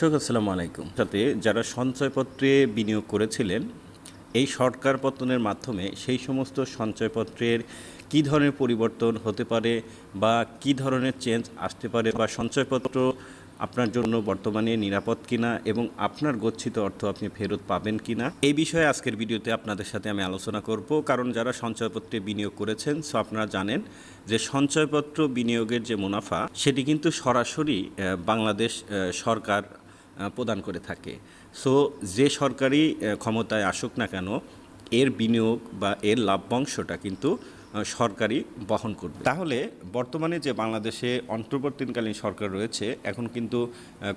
দর্শক, আসসালামু আলাইকুম। সাথে যারা সঞ্চয়পত্রে বিনিয়োগ করেছিলেন, এই সরকার পতনের মাধ্যমে সেই সমস্ত সঞ্চয়পত্রের কী ধরনের পরিবর্তন হতে পারে বা কী ধরনের চেঞ্জ আসতে পারে বা সঞ্চয়পত্র আপনার জন্য বর্তমানে নিরাপদ কিনা এবং আপনার গচ্ছিত অর্থ আপনি ফেরত পাবেন কিনা, এই বিষয়ে আজকের ভিডিওতে আপনাদের সাথে আমি আলোচনা করব। কারণ যারা সঞ্চয়পত্রে বিনিয়োগ করেছেন সো আপনারা জানেন যে সঞ্চয়পত্র বিনিয়োগের যে মুনাফা, সেটি কিন্তু সরাসরি বাংলাদেশ সরকার প্রদান করে থাকে। সো যে সরকারি ক্ষমতায় আসুক না কেন, এর বিনিয়োগ বা এর লাভ্যাংশটা কিন্তু সরকারি বহন করবে। তাহলে বর্তমানে যে বাংলাদেশে অন্তর্বর্তীকালীন সরকার রয়েছে, এখন কিন্তু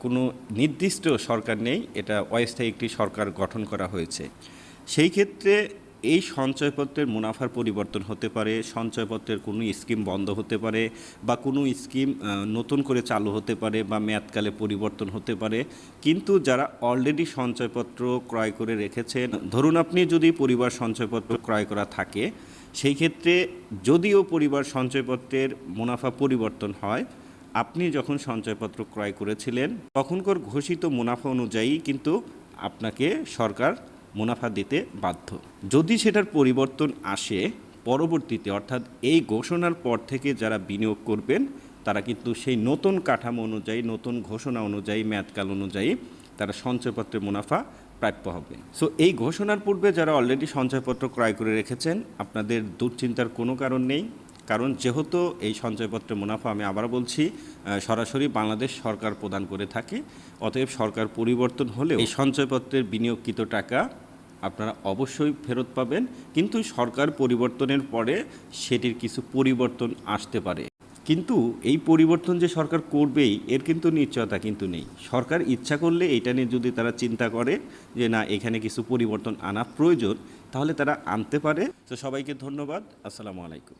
কোনো নির্দিষ্ট সরকার নেই, এটা অস্থায়ী একটি সরকার গঠন করা হয়েছে। সেই ক্ষেত্রে এই সঞ্চয়পত্রের মুনাফার পরিবর্তন হতে পারে, সঞ্চয়পত্রের কোনো স্কিম বন্ধ হতে পারে বা কোনো স্কিম নতুন করে চালু হতে পারে বা মেয়াদকালে পরিবর্তন হতে পারে। কিন্তু যারা অলরেডি সঞ্চয়পত্র ক্রয় করে রেখেছেন, ধরুন আপনি যদি পরিবার সঞ্চয়পত্র ক্রয় করা থাকে, সেই ক্ষেত্রে যদিও পরিবার সঞ্চয়পত্রের মুনাফা পরিবর্তন হয়, আপনি যখন সঞ্চয়পত্র ক্রয় করেছিলেন, তখনকার ঘোষিত মুনাফা অনুযায়ী কিন্তু আপনাকে সরকার মুনাফা দিতে বাধ্য। যদি সেটার পরিবর্তন আসে পরবর্তীতে, অর্থাৎ এই ঘোষণার পর থেকে যারা বিনিয়োগ করবেন, তারা কিন্তু সেই নতুন কাঠামো অনুযায়ী, নতুন ঘোষণা অনুযায়ী, মেয়াদকাল অনুযায়ী তারা সঞ্চয়পত্রের মুনাফা প্রাপ্য হবে। সো এই ঘোষণার পূর্বে যারা অলরেডি সঞ্চয়পত্র ক্রয় করে রেখেছেন, আপনাদের দুশ্চিন্তার কোনো কারণ নেই। কারণ যেহেতু এই সঞ্চয়পত্রের মুনাফা, আমি আবার বলছি সরাসরি বাংলাদেশ সরকার প্রদান করে থাকে, অতএব সরকার পরিবর্তন হলেও এই সঞ্চয়পত্রের বিনিয়োগকৃত টাকা আপনারা অবশ্যই ফেরত পাবেন, কিন্তু সরকার পরিবর্তনের পরে সেটির কিছু পরিবর্তন আসতে পারে। কিন্তু এই পরিবর্তন যে সরকার করবেই, এর কিন্তু নিশ্চয়তা কিন্তু নেই। সরকার ইচ্ছা করলে এটা নিয়ে যদি তারা চিন্তা করে যে না, এখানে কিছু পরিবর্তন আনা প্রয়োজন, তাহলে তারা আনতে পারে। তো সবাইকে ধন্যবাদ। আসসালামু আলাইকুম।